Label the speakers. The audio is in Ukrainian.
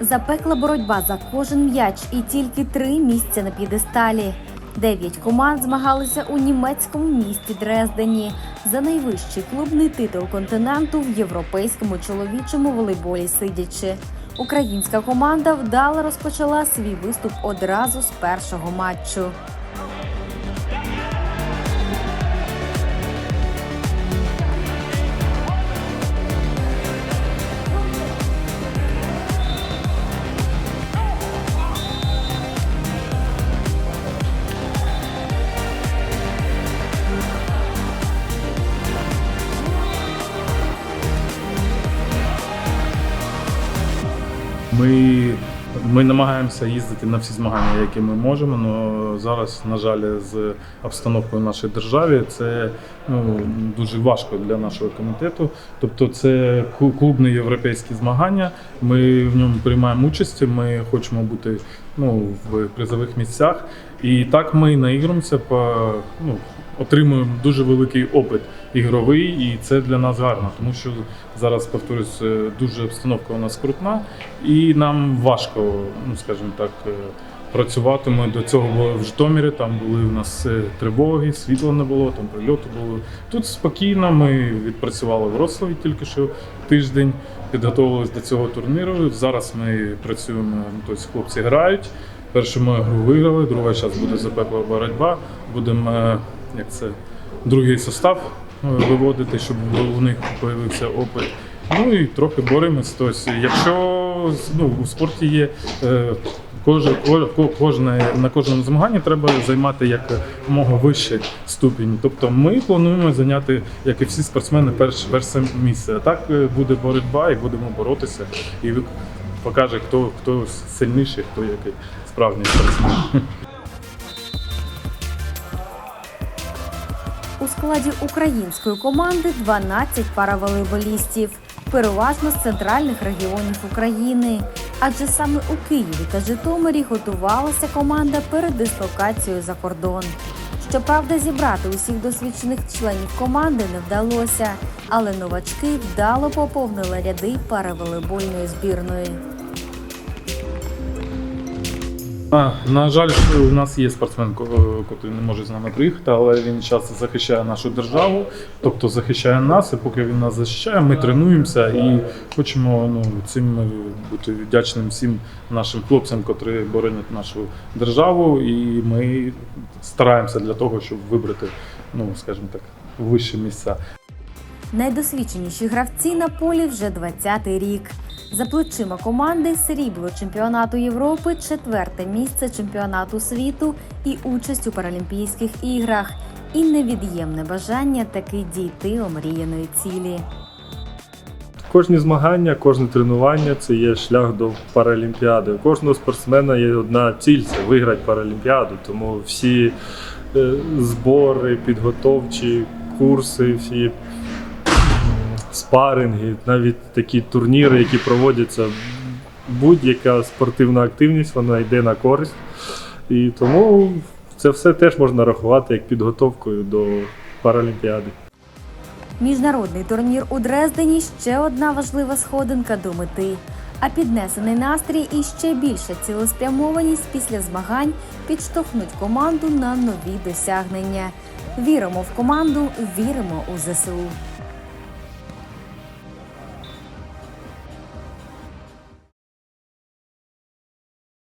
Speaker 1: Запекла боротьба за кожен м'яч і тільки три місця на п'єдесталі. Дев'ять команд змагалися у німецькому місті Дрездені за найвищий клубний титул континенту в європейському чоловічому волейболі сидячи. Українська команда вдало розпочала свій виступ одразу з першого матчу.
Speaker 2: Ми, ми намагаємося їздити на всі змагання, які ми можемо. але зараз, на жаль, з обстановкою в нашій державі це ну, дуже важко для нашого комітету. Тобто, це клубні європейські змагання. Ми в ньому приймаємо участь. Ми хочемо бути ну, в призових місцях. І так ми наіграємося по ну, отримуємо дуже великий опит ігровий, і це для нас гарно, тому що зараз повторюсь, е, дуже обстановка у нас крутна, і нам важко, ну скажімо так. е, Працювати ми до цього були в Житомирі, там були у нас е, тривоги, світла не було, там прильоти були. Тут спокійно, ми відпрацювали в Рославі тільки що тиждень, підготувалися до цього турніру. Зараз ми працюємо, ну, тобто хлопці грають. Першу ми гру виграли, друга зараз буде запекла боротьба. Будемо як це, другий состав е, виводити, щоб у них з'явився опит. Ну і трохи боремось. Тобто, якщо ну, у спорті є е, кожен, кожне, на кожному змаганні треба займати якомога вищий ступінь. Тобто ми плануємо зайняти, як і всі спортсмени, перше, перше місце. А так е, буде боротьба і будемо боротися. І покаже, хто, хто сильніший, хто який справжній спортсмен.
Speaker 1: Складі української команди 12 параволейболістів, переважно з центральних регіонів України. Адже саме у Києві та Житомирі готувалася команда перед дислокацією за кордон. Щоправда, зібрати усіх досвідчених членів команди не вдалося, але новачки вдало поповнили ряди параволейбольної збірної.
Speaker 2: А, на жаль, у нас є спортсмен, який не може з нами приїхати, але він часто захищає нашу державу, тобто захищає нас, і поки він нас захищає, ми тренуємося і хочемо ну, цим е, бути вдячним всім нашим хлопцям, котрі боронять нашу державу, і ми стараємося для того, щоб вибрати, ну скажімо так, вищі місця.
Speaker 1: Найдосвідченіші гравці на полі вже 20-й рік. За плечима команди срібло чемпіонату Європи, четверте місце чемпіонату світу і участь у Паралімпійських іграх. І невід'ємне бажання таки дійти омріяної цілі.
Speaker 3: Кожні змагання, кожне тренування це є шлях до Паралімпіади. У кожного спортсмена є одна ціль це виграти Паралімпіаду. Тому всі е, збори, підготовчі курси, всі спаринги, навіть такі турніри, які проводяться, будь-яка спортивна активність, вона йде на користь. І тому це все теж можна рахувати як підготовкою до Паралімпіади.
Speaker 1: Міжнародний турнір у Дрездені ще одна важлива сходинка до мети. А піднесений настрій і ще більша цілеспрямованість після змагань підштовхнуть команду на нові досягнення. Віримо в команду, віримо у ЗСУ.